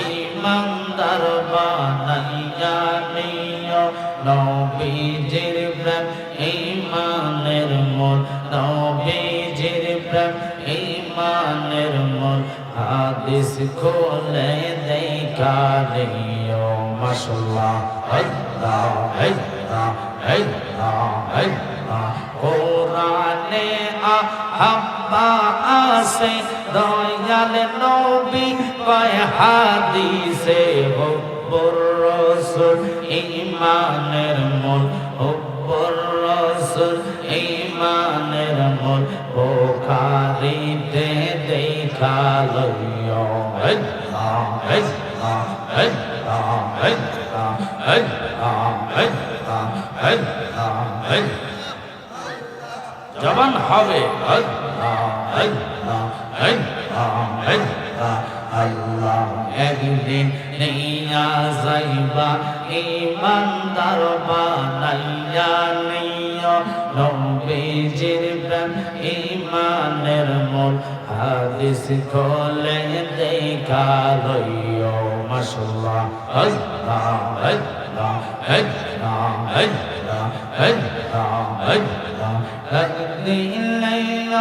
ইমানদার বানাইয়া নিও নবীজির প্রেম ইমানের মূল, নবীজির প্রেম ইমানের মূল। হাদিস খোলে দেখা নিও মাশাল্লাহ আল্লাহ আল্লাহ আল্লাহ আল্লাহ কোরআনে আহাব্বা আছে দয়াল নবী কয় হাদিসে হুব্বুর রাসূল, ঈমানের মূল হুব্বুর রাসূল, ঈমানের মূল বুখারীতে দেখা লইও। আল্লাহ আল্লাহ আল্লাহ আল্লাহ আল্লাহ আল্লাহ আল্লাহ জবান হবে। একদিন নিয়া যাইবা ইমানদার বানাইয়া নিও। নবীজির প্রেম ইমানের মূল হাদিস খোলে দেখা লইও মাশাল্লাহ আল্লাহ আল্লাহ নীল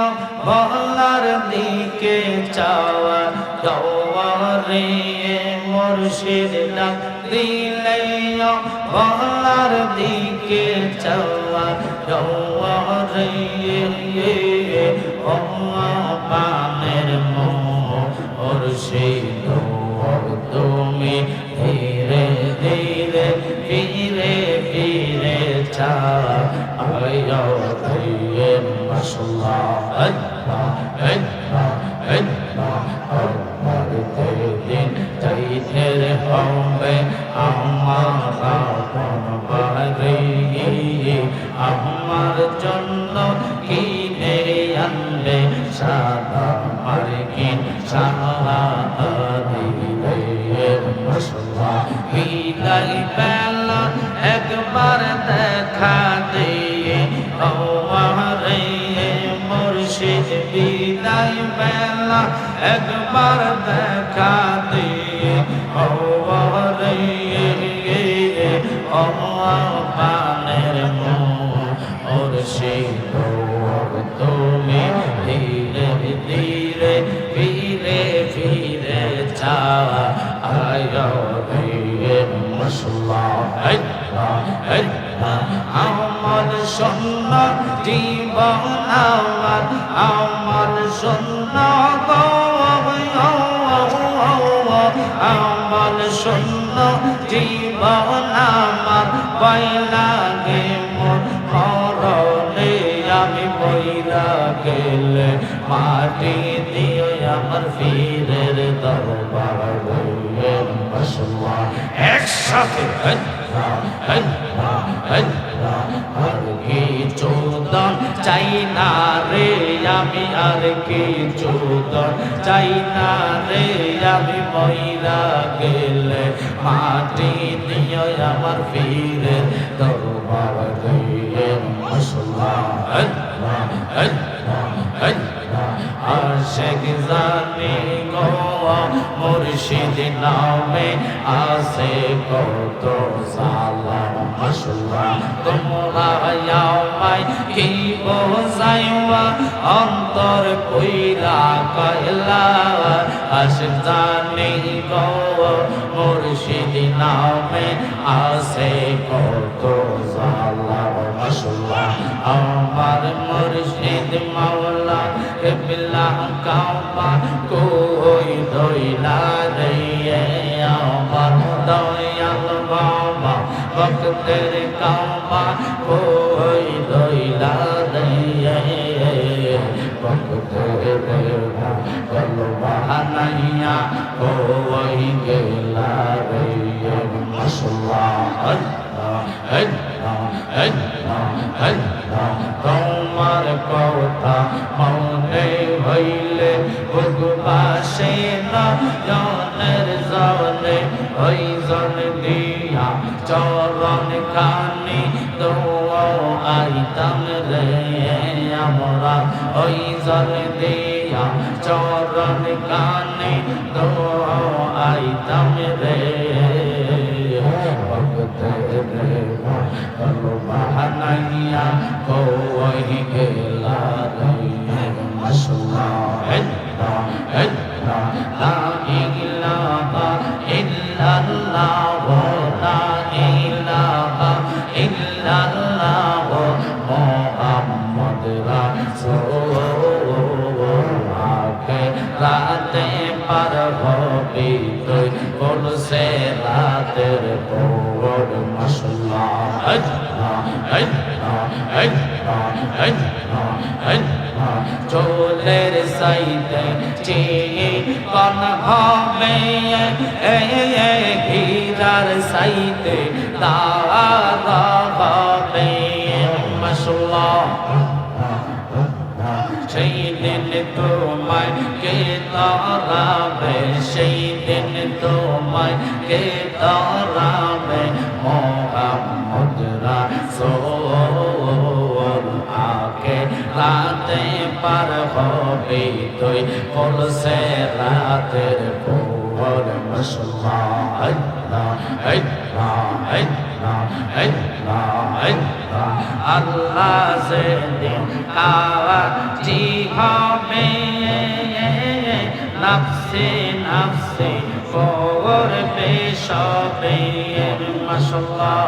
বলার দিকে চাওয়া দৌরে মুর্শিদ ডাক দিল বলার দিকে চাওয়া দৌরে পানের মুর্শিদ তুমি ধীরে قيم ما شاء الله الله الله الله أكبر تيدين تيدير حومي أمار أكبر باري أمار جنة كيني أنبي একবার দেখা দে অমানের মোর সে তুমি ধীরে ধীরে ফিরে ফিরে যা আয় মশলা আমার সন্না জীবন, আমার আমার সন্না আমার শূন্য, জীবন আমার ভয় লাগে মরলে আমি মহিলা গেলে মাটি দিয়ে আমার ফিরের দরবার একসাথে চাই না আমি আর কিছু চোদন চাই না রে, আমি মহিলা গেলে মাটি নিয়ে আমার ফিরে দরবার দিয়ে মশলা আশেক জানি গো মুর্শিদ নামে আসে কত সালাম মশলা তোমরা আমায় কি বোঝাইবা? অন্তর কইরা কয়লা আশ জানি গো মুর্শিদ নামে আসে কত সালাম মশলা আমার মুর্শিদ মাওলা কেবলা কাবা কই দইলা রে আমার দয়াল বাবা। ভক্তের কাবা কই দইলা রে ভক্তের नैया हो गेला रे मसला अल्लाह अल्लाह अल्लाह अल्लाह তোমার কথা মনে হইলে ভুগবাসে না জনের জনে ওই জন দিয়া চরণ খানি তো আইতাম রে। আমরা ওই জল দিয়া চরণ কানে দো আইতাম রে ভগত রে কলো বাহানাইয়া কোই গেলা রে মশলা হেল্লা হেল্লা লা আকে রাতে পার হবি তুই। বলছে রাতের পর মশলা চোলের সাইতে চিকন হবে। হীরার সাইতে তারা হবে। মশলা তোমায় কে তারাবে সেই দিন তোমায় কে তারাবে মোহাম্মদ রাসূল। আকে রাতে পার হবে তুই, বলছে রাতের ভোর। মশলা আল্লাহ আল্লাহ আল্লাহ আল্লাহ। আল্লাহ আল্লাহ সে দিন কাওয়াজি হবে নফসে নফসে করবে সবে মাশাল্লাহ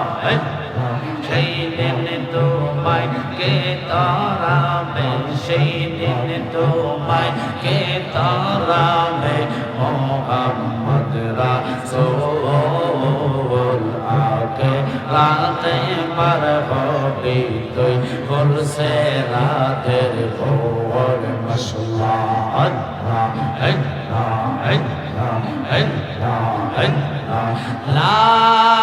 সেই দিন তোমায় কে তারাবে? সেই দিন তোমায় কে তারাবে? মোহাম্মদ রাসূল আকে রাতে পার হবে তুই করছে রাতের ভোর মশলা। আল্লাহ আল্লাহ আল্লাহ আল্লাহ আল্লাহ। লা